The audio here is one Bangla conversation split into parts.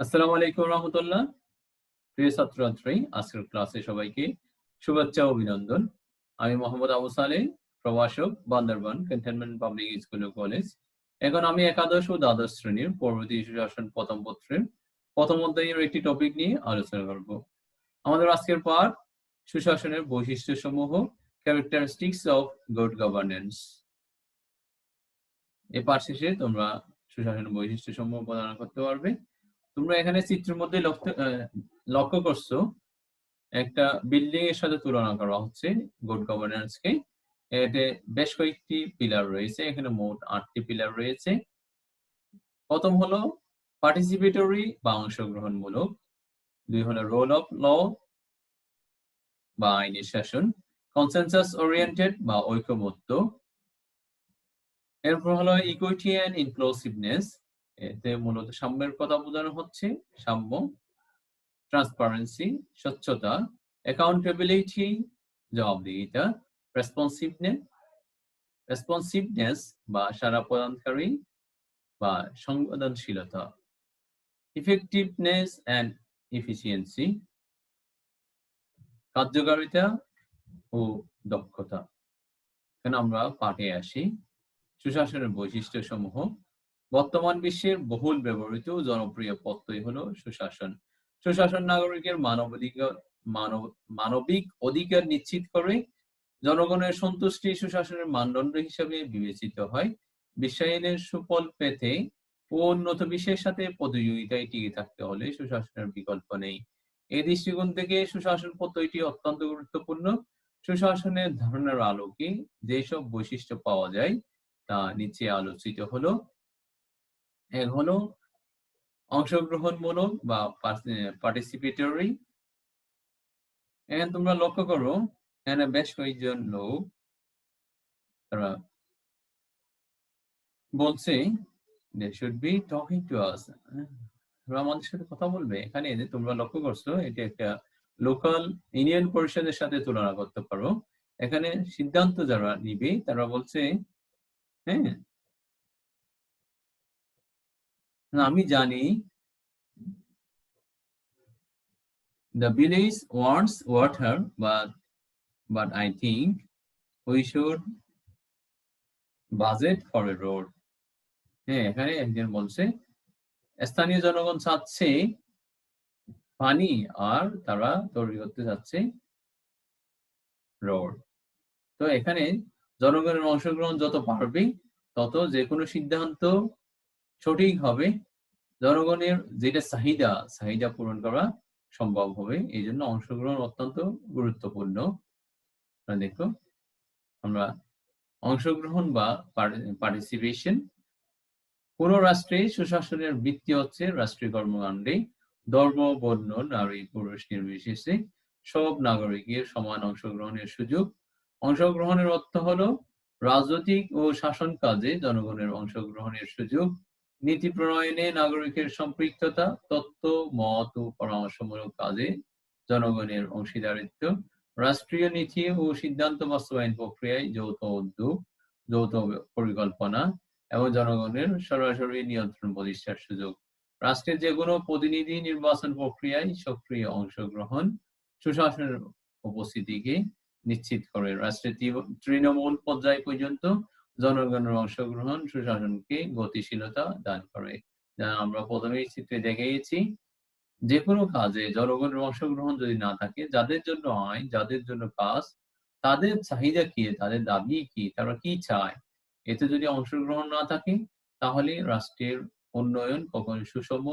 আসসালামু আলাইকুম রহমতুল্লাহ। প্রিয় ছাত্রছাত্রী, আজকের ক্লাসে সবাইকে শুভেচ্ছা অভিনন্দন। আমি মোহাম্মদ আবু সালে প্রভাষক, বান্দরবান ক্যান্টনমেন্ট পাবলিক স্কুল ও কলেজ এখন আমি একাদশ ও দ্বাদশ শ্রেণির পরবর্তী সুশাসন প্রথম পত্রের প্রথম অধ্যায়ের একটি টপিক নিয়ে আলোচনা করব। আমাদের আজকের পাঠ সুশাসনের বৈশিষ্ট্য সমূহ ক্যারেক্টারিস্টিক্স অফ গুড গভর্নেন্স এ পাঠ শেষে তোমরা সুশাসনের বৈশিষ্ট্য সমূহ প্রদান করতে পারবে। তোমরা এখানে চিত্রের মধ্যে লক্ষ্য করছ, একটা বিল্ডিং এর সাথে তুলনা করা হচ্ছে গুড গভর্নেন্স কে। এতে বেশ কয়েকটি পিলার রয়েছে, এখানে মোট আটটি পিলার রয়েছে। প্রথম হলো পার্টিসিপেটরি বা অংশগ্রহণমূলক। দুই হলো রোল অফ ল বা আইনের শাসন। কনসেনসাস ওরিয়েন্টেড বা ঐক্যমত্য এরপর হলো ইকুইটি অ্যান্ড ইনক্লুসিভনেস এতে মূলত সাম্যের কথা বোঝানো হচ্ছে। সাম্য ট্রান্সপারেন্সি স্বচ্ছতা অ্যাকাউন্টেবিলিটি জবাবদিহিতা রেসপন্সিভনেস রেসপন্সিভনেস বা সারা প্রদানকারী বা সংবেদনশীলতা ইফেক্টিভনেস অ্যান্ড ইফিসিয়েন্সি কার্যকারিতা ও দক্ষতা। এখানে আমরা পাঠে আসি। সুশাসনের বৈশিষ্ট্য সমূহ বর্তমান বিশ্বের বহুল ব্যবহৃত জনপ্রিয় পত্রই হলো সুশাসন। সুশাসন নাগরিকের মানবাধিকার, মানব, মানবিক অধিকার নিশ্চিত করে জনগণের সন্তুষ্টি সুশাসনের মানদণ্ড হিসেবে বিবেচিত হয়। বিশ্বায়নের সুফল পেতে ও উন্নত বিশ্বের সাথে প্রতিযোগিতায় টিকে থাকতে হলে সুশাসনের বিকল্প নেই। এই দৃষ্টিকোণ থেকে সুশাসন পদ্ধতিটি অত্যন্ত গুরুত্বপূর্ণ। সুশাসনের ধারণার আলোকে যেসব বৈশিষ্ট্য পাওয়া যায়, তা নিচে আলোচিত হলো। হলো অংশগ্রহণমূলক বা পার্টিসিপেটরি এখানে তোমরা লক্ষ্য করো, এখানে বেশ কয়েকজন লোক, তারা বলছে they should be talking to us ওরা আমাদের সাথে কথা বলবে। এখানে যে তোমরা লক্ষ্য করছ, এটা একটা লোকাল ইউনিয়ন পরিষদের সাথে তুলনা করতে পারো। এখানে সিদ্ধান্ত যারা নিবে, তারা বলছে হ্যাঁ আমি জানি। The village wants water, but but I think we should budget for a road. হ্যাঁ এখানে একজন বলছে, স্থানীয় জনগণ চাচ্ছে পানি আর তারা তৈরি করতে চাচ্ছে রোড তো এখানে জনগণের অংশগ্রহণ যত বাড়বে, তত যে কোনো সিদ্ধান্ত সঠিক হবে। জনগণের যেটা চাহিদা চাহিদা পূরণ করা সম্ভব হবে। এই জন্য অংশগ্রহণ অত্যন্ত গুরুত্বপূর্ণ। দেখো, আমরা অংশগ্রহণ বা পার্টিসিপেশন কোন রাষ্ট্রে সুশাসনের ভিত্তি হচ্ছে রাষ্ট্রীয় কর্মকাণ্ডে ধর্ম, বর্ণ, নারী, পুরুষ নির্বিশেষে সব নাগরিকের সমান অংশগ্রহণের সুযোগ। অংশগ্রহণের অর্থ হলো রাজনৈতিক ও শাসন কাজে জনগণের অংশগ্রহণের সুযোগ। নীতি প্রণয়নে নাগরিকের সম্পৃক্ততা, তত্ত্ব, মত ও পরামর্শমূলক কাজে জনগণের অংশীদারিত্ব, রাষ্ট্রীয় নীতি ও সিদ্ধান্ত বাস্তবায়ন প্রক্রিয়ায় যৌথ উদ্যোগ, যৌথ পরিকল্পনা এবং জনগণের সরাসরি নিয়ন্ত্রণ প্রতিষ্ঠার সুযোগ। রাষ্ট্রের যে কোনো প্রতিনিধি নির্বাচন প্রক্রিয়ায় সক্রিয় অংশগ্রহণ, সুশাসনের উপস্থিতিকে নিশ্চিত করে। রাষ্ট্রের তৃণমূল পর্যায় পর্যন্ত জনগণের অংশগ্রহণ, সুশাসনকে গতিশীলতা দান করে। যা আমরা প্রথমেই চিত্রে দেখিয়েছি যে কোনো কাজে জনগণের অংশগ্রহণ যদি না থাকে, যাদের জন্য আইন, যাদের জন্য কাজ, তাদের চাহিদা কি, তাদের দাবি কি, তারা কি চায়? এতে যদি অংশগ্রহণ না থাকে, তাহলে রাষ্ট্রের উন্নয়ন কখনো সুষম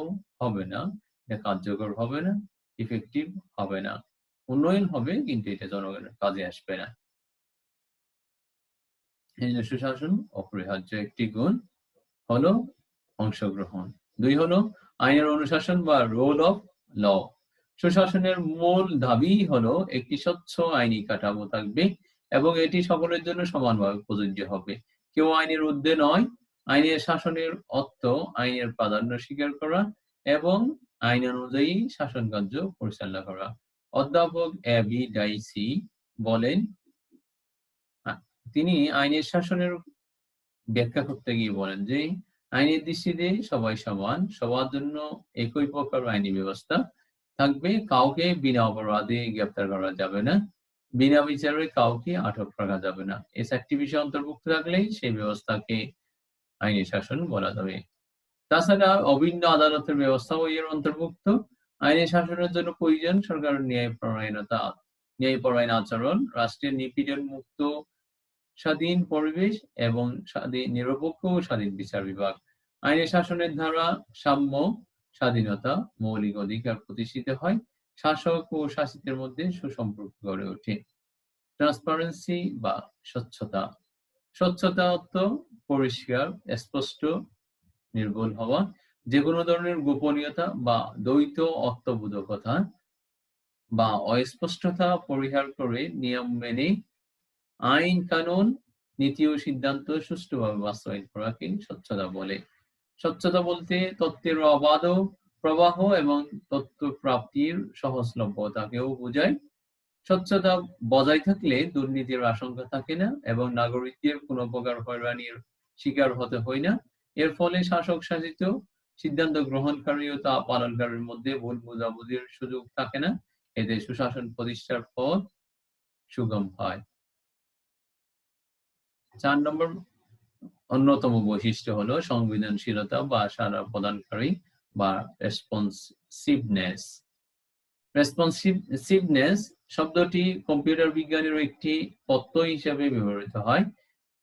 হবে না, এটা কার্যকর হবে না ইফেক্টিভ হবে না। উন্নয়ন হবে, কিন্তু এটা জনগণের কাজে আসবে না। জন্য সুশাসন অপরিহার্য একটি গুণ হলো অংশগ্রহণ। দুই হলো আইনের অনুশাসন বা রোল অফ ল সুশাসনের মূল দাবি হলো একটি স্বচ্ছ আইনি কাঠামো থাকবে এবং এটি সকলের জন্য সমানভাবে প্রযোজ্য হবে। কেউ আইনের ঊর্ধ্বে নয়, আইনের শাসনের অর্থ আইনের প্রাধান্য স্বীকার করা এবং আইন অনুযায়ী শাসন কার্য পরিচালনা করা। অধ্যাপক এ বি ডাইসি বলেন তিনি আইনের শাসনের ব্যাখ্যা করতে গিয়ে বলেন যে, আইনের দৃষ্টিতে সবাই সমান, সবার জন্য একই প্রকার আইনি ব্যবস্থা থাকবে। কাউকে বিনা অপরাধে গ্রেপ্তার করা যাবে না, বিনা বিচারে কাউকে আটক রাখা যাবে না। এই চারটি বিষয় অন্তর্ভুক্ত থাকলেই সেই ব্যবস্থাকে আইনি শাসন বলা যাবে। তাছাড়া অভিন্ন আদালতের ব্যবস্থাও এর অন্তর্ভুক্ত। আইনি শাসনের জন্য প্রয়োজন সরকারের ন্যায়পরায়ণতা, ন্যায়পরায়ণ আচরণ, রাষ্ট্রের নিপীড়ন মুক্ত স্বাধীন পরিবেশ এবং স্বাধীন, নিরপেক্ষ ও স্বাধীন বিচার বিভাগ। আইনি শাসনের ধারা সাম্য, স্বাধীনতা, মৌলিক অধিকার প্রতিষ্ঠিত হয়, শাসক ও শাসিতের মধ্যে সুসম্পর্ক গড়ে ওঠে। ট্রান্সপারেন্সি বা স্বচ্ছতা। স্বচ্ছতা অর্থ পরিষ্কার, স্পষ্ট, নির্ভুল হওয়া যে কোনো ধরনের গোপনীয়তা বা দ্বৈত অর্থবোধকতা বা অস্পষ্টতা পরিহার করে নিয়ম মেনে আইন কানুন নীতি ও সিদ্ধান্ত, সুষ্ঠুভাবে বাস্তবায়ন করাকে স্বচ্ছতা বলে। স্বচ্ছতা বলতে তত্ত্বের অবাধ প্রবাহ এবং তত্ত্ব প্রাপ্তির সহজলভ্যতাকেও বোঝায়। স্বচ্ছতা বজায় থাকলে দুর্নীতির আশঙ্কা থাকে না এবং নাগরিকদের কোনো প্রকার হয়রানির শিকার হতে হয় না। এর ফলে শাসক শাসিত, সিদ্ধান্ত গ্রহণকারী ও তা পালনকারীর মধ্যে ভুল বোঝাবুঝির সুযোগ থাকে না। এতে সুশাসন প্রতিষ্ঠার পথ সুগম হয়। চার নম্বর অন্যতম বৈশিষ্ট্য হলো সংবেদনশীলতা বা সারা প্রদানকারী বা রেসপন্সিভনেস রেসপন্সিভনেস শব্দটি কম্পিউটার বিজ্ঞানের একটি প্রত্যয় হিসেবে ব্যবহৃত হয়।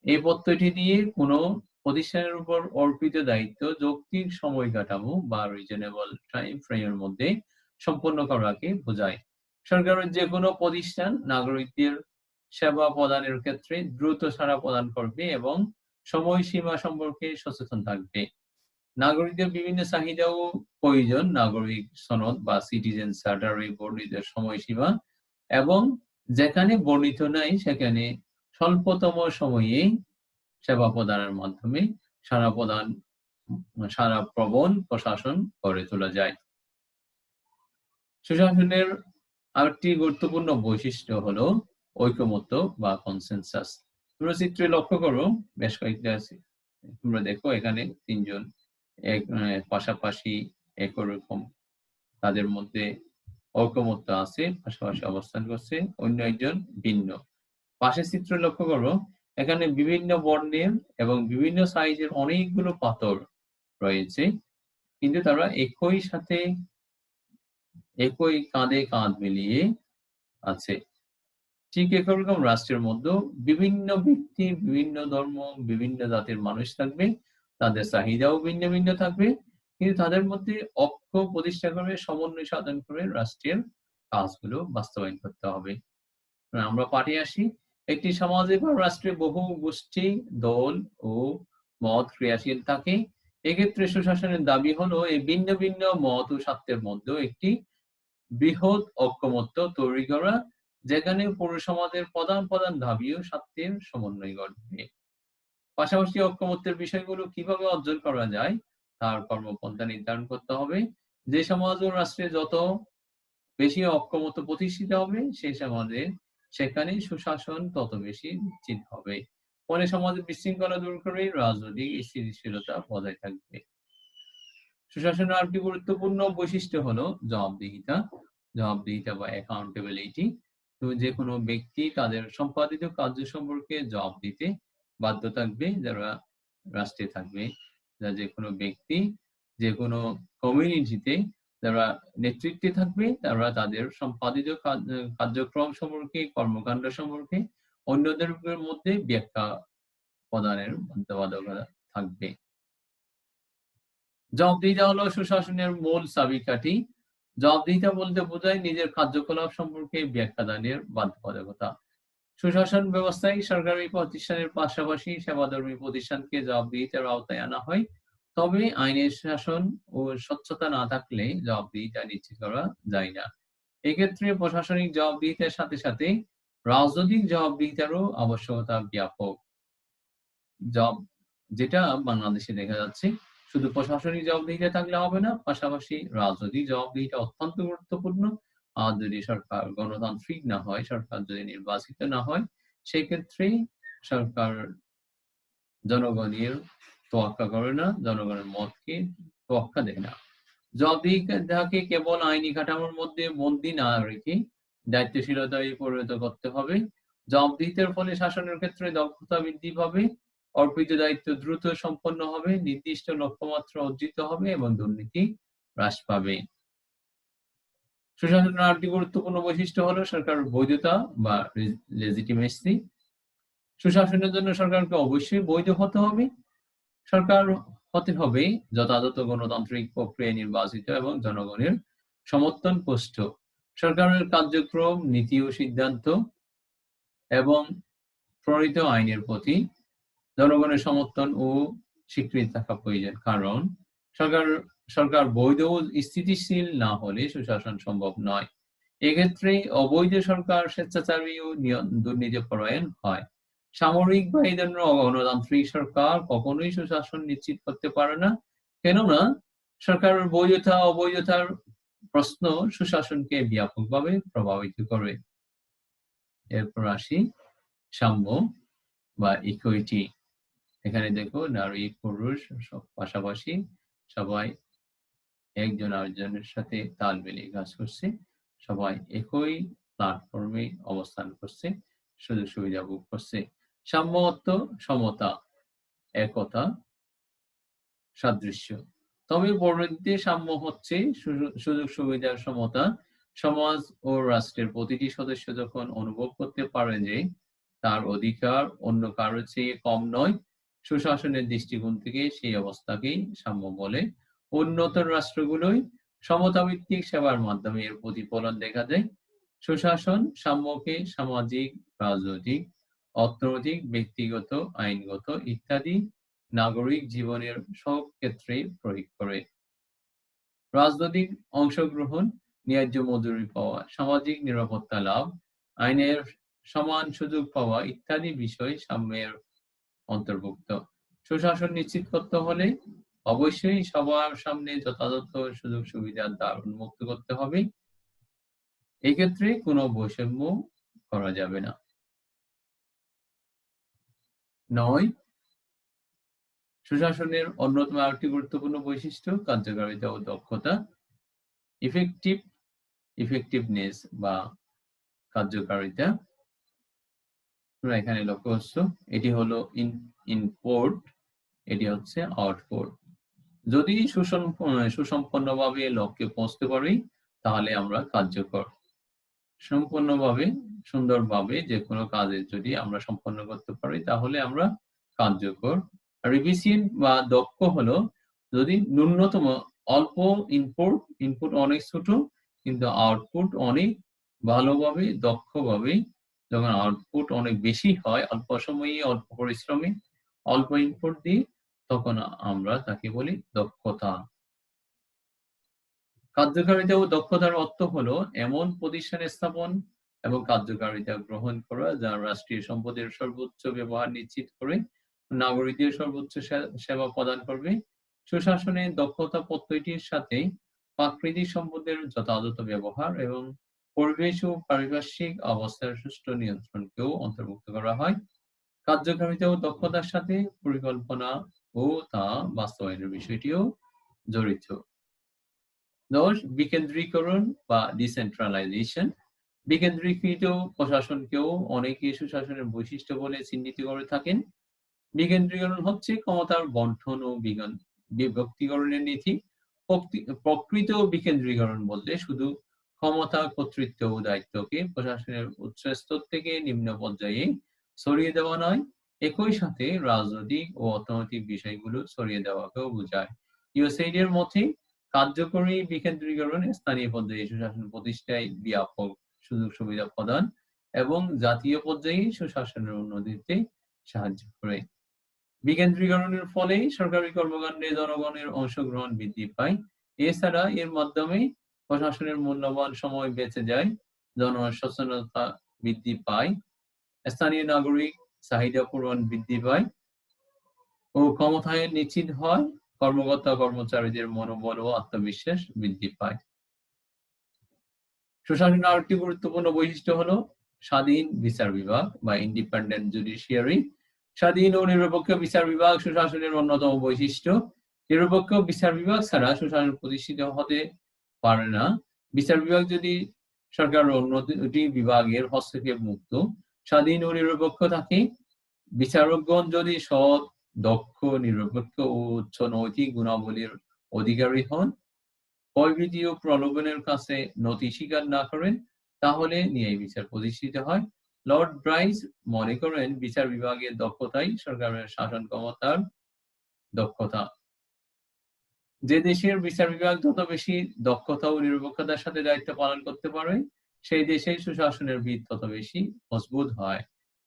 এই প্রত্যয়টি দিয়ে কোনো প্রতিষ্ঠানের উপর অর্পিত দায়িত্ব, যৌক্তিক সময় কাঠামো বা রিজনেবল টাইম ফ্রেমের মধ্যে সম্পন্ন করাকে বোঝায়। সরকারের যে কোনো প্রতিষ্ঠান নাগরিকদের সেবা প্রদানের ক্ষেত্রে দ্রুত সাড়া প্রদান করবে এবং সময়সীমা সম্পর্কে সচেতন থাকবে। নাগরিকদের বিভিন্ন চাহিদা ও প্রয়োজন। নাগরিক সনদ বা সিটিজেন চার্টারে বর্ণিত সময়সীমা এবং যেখানে বর্ণিত নাই, সেখানে স্বল্পতম সময়ে সেবা প্রদানের মাধ্যমে সারা প্রদান সারা প্রবণ প্রশাসন গড়ে তোলা যায়। সুশাসনের আরেকটি গুরুত্বপূর্ণ বৈশিষ্ট্য হলো ঐকমত্য বা কনসেনসাস তোমরা চিত্রে লক্ষ্য করো, বেশ কয়েকটা আছে। তোমরা দেখো, এখানে তিনজন এক পাশাপাশি একরকম তাদের মধ্যে ঐকমত্য আছে, পাশাপাশি অবস্থান করছে। অন্য একজন ভিন্ন। পাশের চিত্র লক্ষ্য করো, এখানে বিভিন্ন বর্ণের এবং বিভিন্ন সাইজের অনেকগুলো পাথর রয়েছে। কিন্তু তারা একই সাথে, একই কাঁধে কাঁধ মিলিয়ে আছে। ঠিক একরকম রাষ্ট্রের মধ্যে বিভিন্ন ব্যক্তি, বিভিন্ন ধর্ম, বিভিন্ন জাতির মানুষ থাকবে। তাদের চাহিদাও ভিন্ন ভিন্ন থাকবে। কিন্তু তাদের মধ্যে অক্ষ প্রতিষ্ঠা করে সমন্বয় সাধন করে রাষ্ট্রের কাজগুলো বাস্তবায়ন করতে হবে। আমরা পাঠিয়ে আসি, একটি সমাজে বা রাষ্ট্রে বহু গোষ্ঠী, দল ও মত ক্রিয়াশীল থাকে। এক্ষেত্রে সুশাসনের দাবি হলো, এই ভিন্ন ভিন্ন মত ও স্বার্থের মধ্যে একটি বৃহৎ ঐক্যমত্য তৈরি করা যেখানে পুরো সমাজের প্রধান প্রধান দাবি ও স্বার্থের সমন্বয় ঘটবে পাশাপাশি ঐক্যমত্যের বিষয়গুলো কীভাবে অর্জন করা যায়, তার কর্মপন্থা নির্ধারণ করতে হবে। যে সমাজ ও রাষ্ট্রে যত বেশি ঐক্যমত্য প্রতিষ্ঠিত হবে সেই সমাজে সেখানে সুশাসন তত বেশি নিশ্চিত হবে। ফলে সমাজে বিশৃঙ্খলা দূর করে রাজনৈতিক স্থিতিশীলতা বজায় থাকবে। সুশাসনের আরেকটি গুরুত্বপূর্ণ বৈশিষ্ট্য হলো জবাবদিহিতা। জবাবদিহিতা বা অ্যাকাউন্টেবিলিটি তো যে কোনো ব্যক্তি তাদের সম্পাদিত কার্য সম্পর্কে জবাব দিতে বাধ্য থাকবে, যারা রাষ্ট্রে থাকবে। যা যে কোনো ব্যক্তি যে কোনো কমিউনিটিতে যারা নেতৃত্বে থাকবে, তারা তাদের সম্পাদিত কার্যক্রম সম্পর্কে, কর্মকাণ্ড সম্পর্কে অন্যদের মধ্যে ব্যাখ্যা প্রদানের বাধ্যবাধকতা থাকবে। জবাবদিহিতা হলো সুশাসনের মূল চাবিকাঠি। জবাবদিহিতা বলতে বোঝায় নিজের কার্যকলাপ সম্পর্কে ব্যাখ্যা দানের বাধ্যবাধকতা সুশাসন ব্যবস্থায় সরকারি প্রতিষ্ঠানের পাশাপাশি সেবাধর্মী প্রতিষ্ঠানকে জবাবদিহিতার আওতায় আনা হয়। তবে আইনের শাসন ও স্বচ্ছতা না থাকলে জবাবদিহিতা নিশ্চিত করা যায় না। এক্ষেত্রে প্রশাসনিক জবাবদিহিতার সাথে সাথে রাজনৈতিক জবাবদিহিতারও আবশ্যকতা ব্যাপক। জব যেটা বাংলাদেশে দেখা যাচ্ছে শুধু প্রশাসনিক জবাবদিহিতা থাকলে হবে না, পাশাপাশি রাজনৈতিক জবাবদিহিতা অত্যন্ত গুরুত্বপূর্ণ। আর যদি সরকার গণতান্ত্রিক না হয়, সরকার যদি নির্বাচিত না হয়, সেক্ষেত্রে সরকার জনগণের তোয়াক্কা করে না, জনগণের মতকে তোয়াক্কা দেয় না। জবাবদিহিতাকে কেবল আইনি কাঠামোর মধ্যে বন্দি না রেখে দায়িত্বশীলতায় পরিণত করতে হবে। জবাবদিহিতার ফলে শাসনের ক্ষেত্রে দক্ষতা বৃদ্ধি পাবে। অর্পিত দায়িত্ব দ্রুত সম্পন্ন হবে, নির্দিষ্ট লক্ষ্যমাত্রা অর্জিত হবে এবং দুর্নীতি হ্রাস পাবে। সুশাসনের আরেকটি গুরুত্বপূর্ণ বৈশিষ্ট্য হলো সরকারের বৈধতা বা লেজিটিমেসি সুশাসনের জন্য সরকারকে অবশ্যই বৈধ হতে হবে। সরকার হতে হবে যথাযথ গণতান্ত্রিক প্রক্রিয়ায় নির্বাচিত এবং জনগণের সমর্থন পুষ্ট। সরকারের কার্যক্রম, নীতি ও সিদ্ধান্ত এবং প্রণীত আইনের প্রতি জনগণের সমর্থন ও স্বীকৃতি থাকা প্রয়োজন। কারণ সরকার সরকার বৈধ ও স্থিতিশীল না হলে সুশাসন সম্ভব নয়। এক্ষেত্রে অবৈধ সরকার স্বেচ্ছাচারী ও দুর্নীতি পরায়ণ হয়। সামরিক বা এই ধরনের গণতান্ত্রিক সরকার কখনোই সুশাসন নিশ্চিত করতে পারে না। কেননা সরকারের বৈধতা, অবৈধতার প্রশ্ন সুশাসনকে ব্যাপকভাবে প্রভাবিত করে। এরপর আসি সাম্য বা ইকুইটি এখানে দেখো নারী, পুরুষ সব পাশাপাশি সবাই একজন আরেকজনের সাথে তাল মিলিয়ে কাজ করছে। সবাই একই প্ল্যাটফর্মে অবস্থান করছে, সুযোগ সুবিধা ভোগ করছে। সাম্যত্ব, সমতা, একতা, সাদৃশ্য। তবে পরিণতিতে সাম্য হচ্ছে সুযোগ সুবিধার সমতা। সমাজ ও রাষ্ট্রের প্রতিটি সদস্য যখন অনুভব করতে পারে যে তার অধিকার অন্য কারোর চেয়ে কম নয় সুশাসনের দৃষ্টিকোণ থেকে সেই অবস্থাকেই সাম্য বলে। উন্নত রাষ্ট্রগুলোই সমতাভিত্তিক সেবার মাধ্যমে এর প্রতিফলন দেখা যায় সুশাসন সাম্যকে সামাজিক, রাজনৈতিক, অর্থনৈতিক, ব্যক্তিগত, আইনগত ইত্যাদি নাগরিক জীবনের সব ক্ষেত্রে প্রয়োগ করে। রাজনৈতিক অংশগ্রহণ, ন্যায্য মজুরি পাওয়া, সামাজিক নিরাপত্তা লাভ, আইনের সমান সুযোগ পাওয়া ইত্যাদি বিষয় সাম্যের অন্তর্ভুক্ত। সুশাসন নিশ্চিত করতে হলে অবশ্যই সবার সামনে যথাযথ সুযোগ সুবিধার দ্বার উন্মুক্ত করতে হবে। এক্ষেত্রে কোনো বৈষম্য করা যাবে না। নয়, সুশাসনের অন্যতম আরেকটি গুরুত্বপূর্ণ বৈশিষ্ট্য কার্যকারিতা ও দক্ষতা। ইফেক্টিভ ইফেক্টিভনেস বা কার্যকারিতা। তোমরা এখানে লক্ষ্য করছ, এটি হলো ইন ইনপোর্ট এটি হচ্ছে আউটপোর্ট যদি সুসম্পন্নভাবে লক্ষ্যে পৌঁছতে পারি তাহলে আমরা কার্যকর। সম্পূর্ণভাবে, সুন্দরভাবে যে কোনো কাজের যদি আমরা সম্পন্ন করতে পারি, তাহলে আমরা কার্যকর। আর এফিসিয়েন্ট বা দক্ষ হলো, যদি ন্যূনতম, অল্প ইনপুট ইনপুট অনেক ছোট, কিন্তু আউটপুট অনেক ভালোভাবে, দক্ষভাবে যখন আউটপুট অনেক বেশি হয়, অল্প সময়ে, অল্প পরিশ্রমে, অল্প ইনপুট দিয়ে তখন আমরা তাকে বলি দক্ষতা। কার্যকারিতা ও দক্ষতার অর্থ হলো এমন প্রতিষ্ঠান স্থাপন এবং কার্যকারিতা গ্রহণ করা যা রাষ্ট্রীয় সম্পদের সর্বোচ্চ ব্যবহার নিশ্চিত করে, নাগরিকদের সর্বোচ্চ সেবা প্রদান করবে। সুশাসনে দক্ষতা প্রত্যয়টির সাথে প্রাকৃতিক সম্পদের যথাযথ ব্যবহার এবং পরিবেশ ও পারিপার্শ্বিক অবস্থার সুষ্ঠু নিয়ন্ত্রণকেও অন্তর্ভুক্ত করা হয়। কার্যকারিতা ও দক্ষতার সাথে পরিকল্পনা ও তা বাস্তবায়নের বিষয়টিও জড়িত। দশ, বিকেন্দ্রীকরণ বা ডিসেন্ট্রালাইজেশন বিকেন্দ্রীকৃত প্রশাসনকেও অনেকে সুশাসনের বৈশিষ্ট্য বলে চিহ্নিত করে থাকেন। বিকেন্দ্রীকরণ হচ্ছে ক্ষমতার বন্টন ও বিভক্তিকরণের নীতি। প্রকৃত বিকেন্দ্রীকরণ বলতে শুধু ক্ষমতা, কর্তৃত্ব ও দায়িত্বকে প্রশাসনের উচ্চ স্তর থেকে নিম্ন পর্যায়ে ছড়িয়ে দেওয়া নয়। একই সাথে রাজনৈতিক ও অর্থনৈতিক বিষয়গুলো ছড়িয়ে দেওয়াকেও বোঝায়। ইউএসএইড এর মতে, কার্যকরী বিকেন্দ্রীকরণ স্থানীয় পর্যায়ে সুশাসন প্রতিষ্ঠায় ব্যাপক সুযোগ সুবিধা প্রদান এবং জাতীয় পর্যায়ে সুশাসনের উন্নতিতে সাহায্য করে। বিকেন্দ্রীকরণের ফলে সরকারি কর্মকাণ্ডে জনগণের অংশগ্রহণ বৃদ্ধি পায়। এছাড়া এর মাধ্যমে প্রশাসনের মূল্যবান সময় বেঁচে যায়, জনসচেতনতা বৃদ্ধি পায়, স্থানীয় নাগরিক চাহিদা পূরণ বৃদ্ধি পায় ও ক্ষমতায় নিশ্চিত হয়, কর্মকর্তা কর্মচারীদের মনোবল ও আত্মবিশ্বাস বৃদ্ধি পায়। সুশাসনের আরেকটি গুরুত্বপূর্ণ বৈশিষ্ট্য হলো স্বাধীন বিচার বিভাগ বা ইন্ডিপেন্ডেন্ট জুডিশিয়ারি। স্বাধীন ও নিরপেক্ষ বিচার বিভাগ সুশাসনের অন্যতম বৈশিষ্ট্য। নিরপেক্ষ বিচার বিভাগ ছাড়া সুশাসন প্রতিষ্ঠিত হতে পারে না। বিচার বিভাগ যদি সরকার অন্য দুটি বিভাগের হস্তক্ষেপ মুক্ত, স্বাধীন ও নিরপেক্ষ থাকে। বিচারকগণ যদি সৎ, দক্ষ, নিরপেক্ষ ও উচ্চ নৈতিক গুণাবলীর অধিকারী হন, প্রবৃত্তি ও প্রলোভনের কাছে নথি স্বীকার না করেন, তাহলে ন্যায় বিচার প্রতিষ্ঠিত হয়। লর্ড ব্রাইস মনে করেন বিচার বিভাগের দক্ষতাই সরকারের শাসন ক্ষমতার দক্ষতা। যে দেশের বিচার বিভাগ যত বেশি দক্ষতা ও নিরপেক্ষতার সাথে দায়িত্ব পালন করতে পারে সেই দেশের সুশাসনের ভিত তত বেশি মজবুত হয়।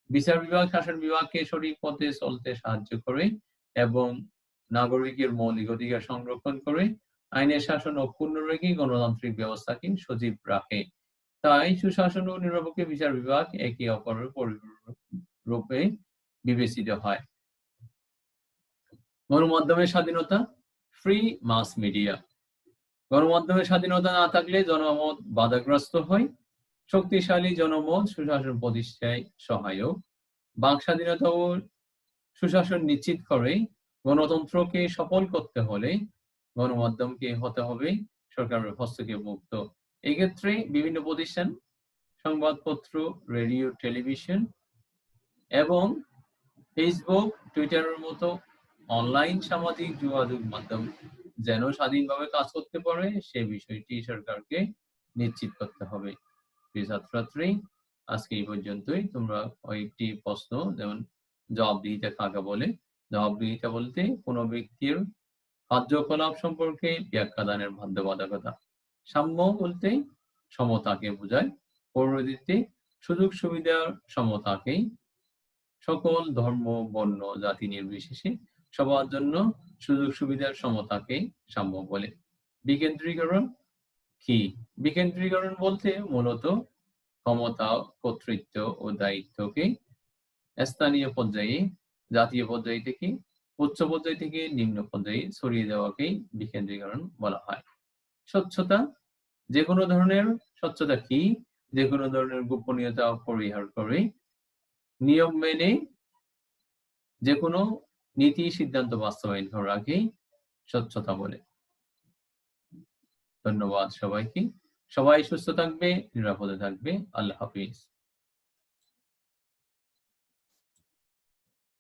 বিচার বিভাগ, শাসন বিভাগকে সঠিক পথে চলতে সাহায্য করে এবং নাগরিকের মৌলিক অধিকার সংরক্ষণ করে, আইনের শাসন অক্ষুণ্ণ রেখে গণতান্ত্রিক ব্যবস্থাকে সজীব রাখে। তাই সুশাসন ও নিরপেক্ষ বিচার বিভাগ একে অপরের রূপে বিবেচিত হয়। গণমাধ্যমের স্বাধীনতা ফ্রি মাস মিডিয়া গণমাধ্যমের স্বাধীনতা না থাকলে জনমত বাধাগ্রস্ত হয়। শক্তিশালী জনমত সুশাসন প্রতিষ্ঠায় সহায়ক। বাক স্বাধীনতা ও সুশাসন নিশ্চিত করে গণতন্ত্রকে সফল করতে হলে গণমাধ্যমকে হতে হবে সরকারের হস্তক্ষেপ মুক্ত। এক্ষেত্রে বিভিন্ন প্রতিষ্ঠান, সংবাদপত্র, রেডিও, টেলিভিশন এবং ফেসবুক, টুইটারের মতো অনলাইন সামাজিক যোগাযোগ মাধ্যম যেন স্বাধীনভাবে কাজ করতে পারে, সে বিষয়টি সরকারকে নিশ্চিত করতে হবে। ছাত্রছাত্রী, আজকে এই পর্যন্তই। তোমরা কয়েকটি প্রশ্ন, যেমন জবাবদিহিতা কাকে বলে? জবাবদিহিতা বলতে কোনো ব্যক্তির কার্যকলাপ সম্পর্কে ব্যাখ্যা দানের বাধ্যবাধকতা। সাম্য বলতে সমতাকে বোঝায়। পরবর্তীতে সুযোগ সুবিধার সমতাকেই সকল ধর্ম, বর্ণ, জাতি নির্বিশেষে সবার জন্য সুযোগ সুবিধার সমতাকে সাম্য বলে। বিকেন্দ্রীকরণ কি? বিকেন্দ্রীকরণ বলতে মূলত ক্ষমতা, কর্তৃত্ব ও দায়িত্বকে স্থানীয় পর্যায়ে, জাতীয় পর্যায় থেকে, উচ্চ পর্যায় থেকে নিম্ন পর্যায়ে ছড়িয়ে দেওয়াকেই বিকেন্দ্রীকরণ বলা হয়। স্বচ্ছতা? যে কোনো ধরনের স্বচ্ছতা কি? যে কোনো ধরনের গোপনীয়তা পরিহার করে নিয়ম মেনে যে কোনো নীতি, সিদ্ধান্ত বাস্তবায়ন করাকেই স্বচ্ছতা বলে। ধন্যবাদ সবাইকে। সবাই সুস্থ থাকবে, নিরাপদে থাকবে। আল্লাহ হাফিজ।